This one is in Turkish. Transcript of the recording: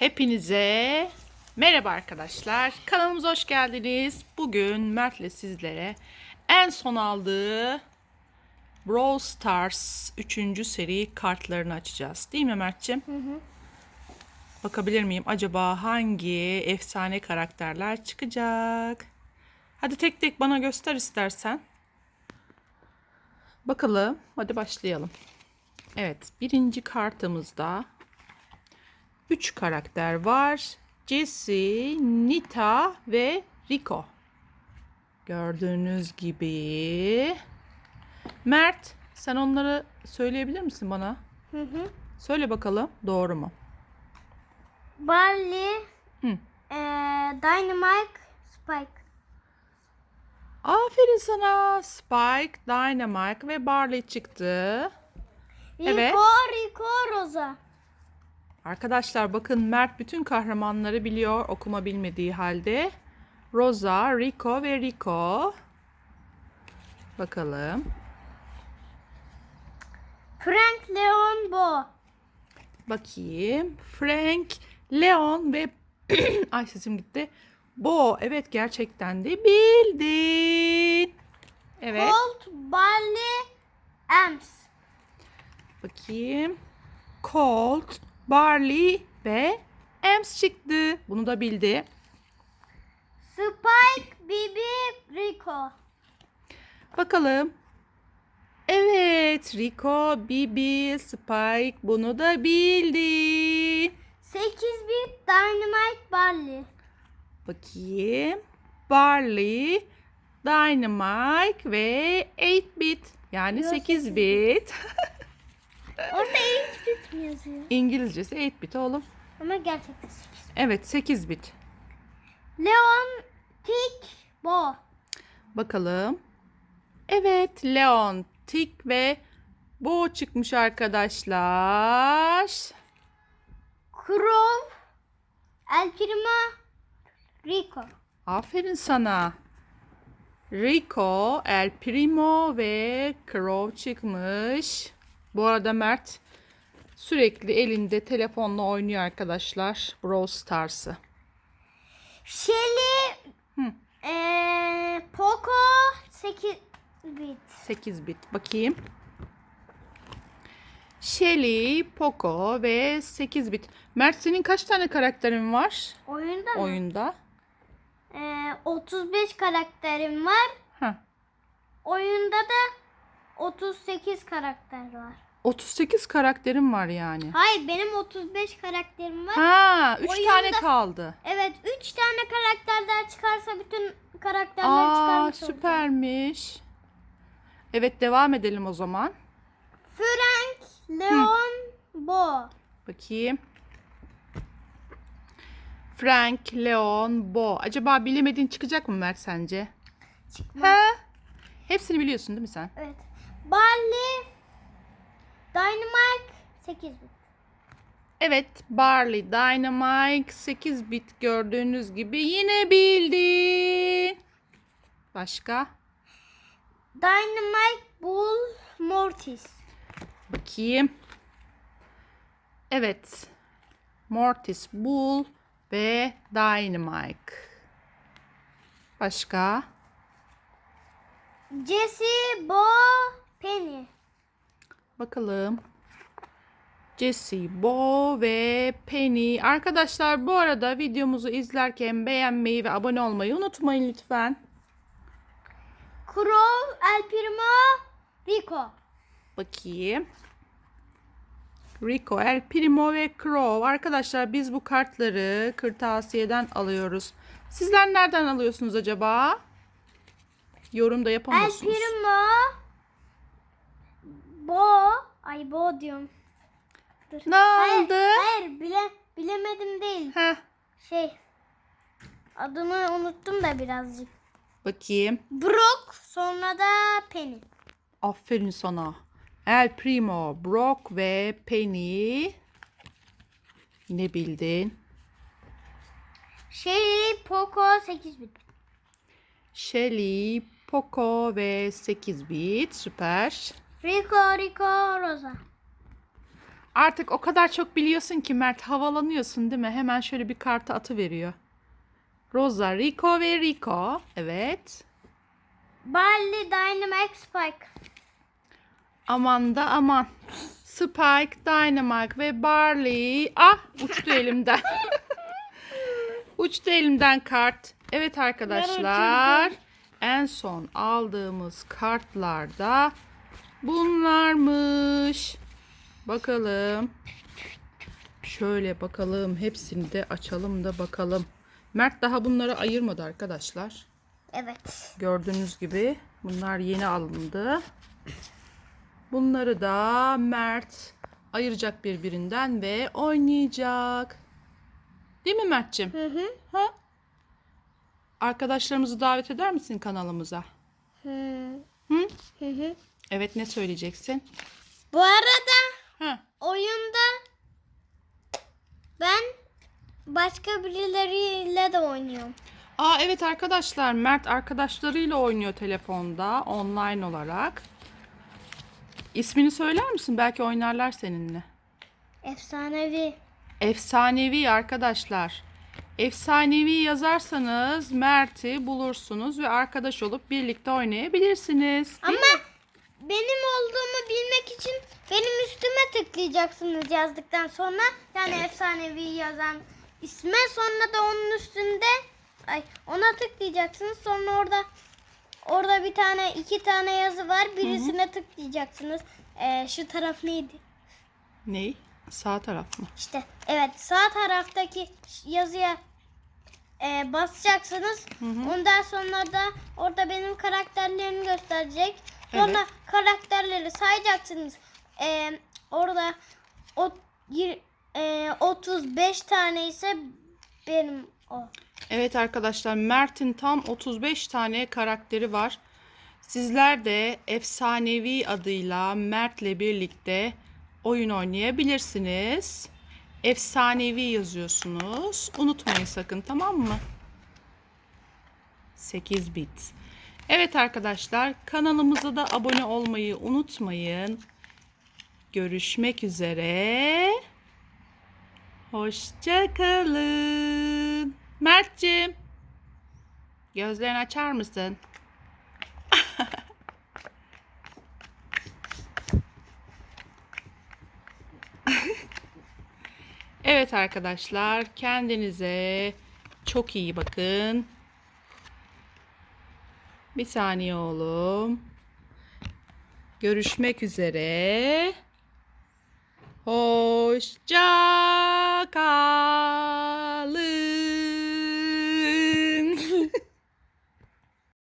Hepinize merhaba arkadaşlar. Kanalımıza hoş geldiniz. Bugün Mert'le sizlere en son aldığı Brawl Stars 3. seri kartlarını açacağız. Değil mi Mert'ciğim? Bakabilir miyim? Acaba hangi efsane karakterler çıkacak? Hadi tek tek bana göster istersen. Bakalım. Hadi başlayalım. Evet. Birinci kartımızda 3 karakter var. Jesse, Nita ve Rico. Gördüğünüz gibi. Mert, sen onları söyleyebilir misin bana? Hı hı. Söyle bakalım, doğru mu? Barley, Hı. eee, Dynamite, Spike. Aferin sana. Spike, Dynamite ve Barley çıktı. Rico, Evet. Rico, Rosa. Arkadaşlar bakın Mert bütün kahramanları biliyor okuma bilmediği halde. Rosa, Rico ve Rico. Bakalım. Frank, Leon, Bo. Bakayım. Frank, Leon ve ay sesim gitti. Bo. Evet gerçekten de bildin. Evet. Colt, Barley, Ems. Bakayım. Colt, Barley ve Ems çıktı. Bunu da bildi. Spike, Bibi, Rico. Bakalım. Evet, Rico, Bibi, Spike bunu da bildi. 8 bit Dynamite, Barley. Bakayım. Barley, Dynamite ve 8-bit. Yani Yok, 8 bit. Orada 8 bit mi yazıyor? İngilizcesi 8 bit oğlum. Ama gerçekten 8. Evet 8 bit. Leon, Tick, Bo. Bakalım. Evet Leon, Tick ve Bo çıkmış arkadaşlar. Crow, El Primo, Rico. Aferin sana. Rico, El Primo ve Crow çıkmış. Bu arada Mert sürekli elinde telefonla oynuyor arkadaşlar. Brawl Stars'ı. Shelly, eee, Poco, 8 bit. 8 bit. Bakayım. Shelly, Poco ve 8 bit. Mert senin kaç tane karakterin var Oyunda mı? oyunda? Eee, 35 karakterim var. Heh. Oyunda da 38 karakter var. 38 karakterim var yani. Hayır benim 35 karakterim var. Ha, 3 Oyunda- tane kaldı. Evet 3 tane karakterler çıkarsa bütün karakterleri Aa, çıkarmış olacağım. süpermiş. Evet, devam edelim o zaman. Frank, Leon, Bo. Bakayım. Frank, Leon, Bo. Acaba bilemediğin çıkacak mı Mert sence? Çıkmaz. He? Hepsini biliyorsun değil mi sen? Evet. Barley, Dynamite, 8 bit. Evet, Barley, Dynamite, 8 bit gördüğünüz gibi yine bildin. Başka? Dynamite, Bull, Mortis. Bakayım. Evet. Mortis, Bull ve Dynamite. Başka? Jesse, Bo, Penny. Bakalım. Jesse, Bo ve Penny. Arkadaşlar bu arada videomuzu izlerken beğenmeyi ve abone olmayı unutmayın lütfen. Crow, El Primo, Rico. Bakayım. Rico, El Primo ve Crow. Arkadaşlar biz bu kartları kırtasiyeden alıyoruz. Sizler nereden alıyorsunuz acaba? Yorumda El yapamıyorsunuz. Primo, Bo. Ay Bo diyorum. Dur. Ne Hayır, oldu? hayır bile, bilemedim değil. Heh, Şey. Adını unuttum da birazcık. bakayım. Brock sonra da Penny. Aferin sana. El Primo, Brock ve Penny. Yine bildin. Shelly, Poco 8 bit. Shelly, Poco ve 8 bit. Süper. Rico, Rico, Rosa. Artık o kadar çok biliyorsun ki Mert havalanıyorsun değil mi? Hemen şöyle bir kartı atı veriyor. Rosa, Rico ve Rico. Evet. Barley Dynamax Spike. Aman da aman. Spike, Dynamite ve Barley. Ah uçtu elimden. uçtu elimden kart. Evet arkadaşlar. En son aldığımız kartlarda bunlarmış. Bakalım. Şöyle bakalım. Hepsini de açalım da bakalım. Mert daha bunları ayırmadı arkadaşlar. Evet. Gördüğünüz gibi bunlar yeni alındı. Bunları da Mert ayıracak birbirinden ve oynayacak. Değil mi Mert'cim? Hı hı. Ha? Arkadaşlarımızı davet eder misin kanalımıza? Hı. Hı? Hı hı. Evet ne söyleyeceksin? Bu arada Ha. oyunda ben başka birileriyle de oynuyorum. Aa evet arkadaşlar Mert arkadaşlarıyla oynuyor telefonda online olarak. İsmini söyler misin? Belki oynarlar seninle. Efsanevi. Efsanevi arkadaşlar. Efsanevi yazarsanız Mert'i bulursunuz ve arkadaş olup birlikte oynayabilirsiniz. Değil Ama mi? benim olduğumu bilmek için benim üstüme tıklayacaksınız yazdıktan sonra. Yani efsanevi yazan isme sonra da onun üstünde ay ona tıklayacaksınız. Sonra orada orada bir tane iki tane yazı var. Birisine tıklayacaksınız. Ee, şu taraf neydi? Ney? Sağ taraf mı? İşte evet sağ taraftaki yazıya e, basacaksınız. Ondan sonra da orada benim karakterlerimi gösterecek. Sonra Evet. karakterleri sayacaksınız. E, orada o e, 35 tane ise benim o. Evet arkadaşlar Mert'in tam 35 tane karakteri var. Sizler de Efsanevi adıyla Mert'le birlikte oyun oynayabilirsiniz. Efsanevi yazıyorsunuz. Unutmayın sakın tamam mı? 8 bit. Evet arkadaşlar kanalımıza da abone olmayı unutmayın. Görüşmek üzere. Hoşçakalın. Mert'cim. Gözlerini açar mısın? Evet arkadaşlar kendinize çok iyi bakın. Bir saniye oğlum. Görüşmek üzere. Hoşça kal.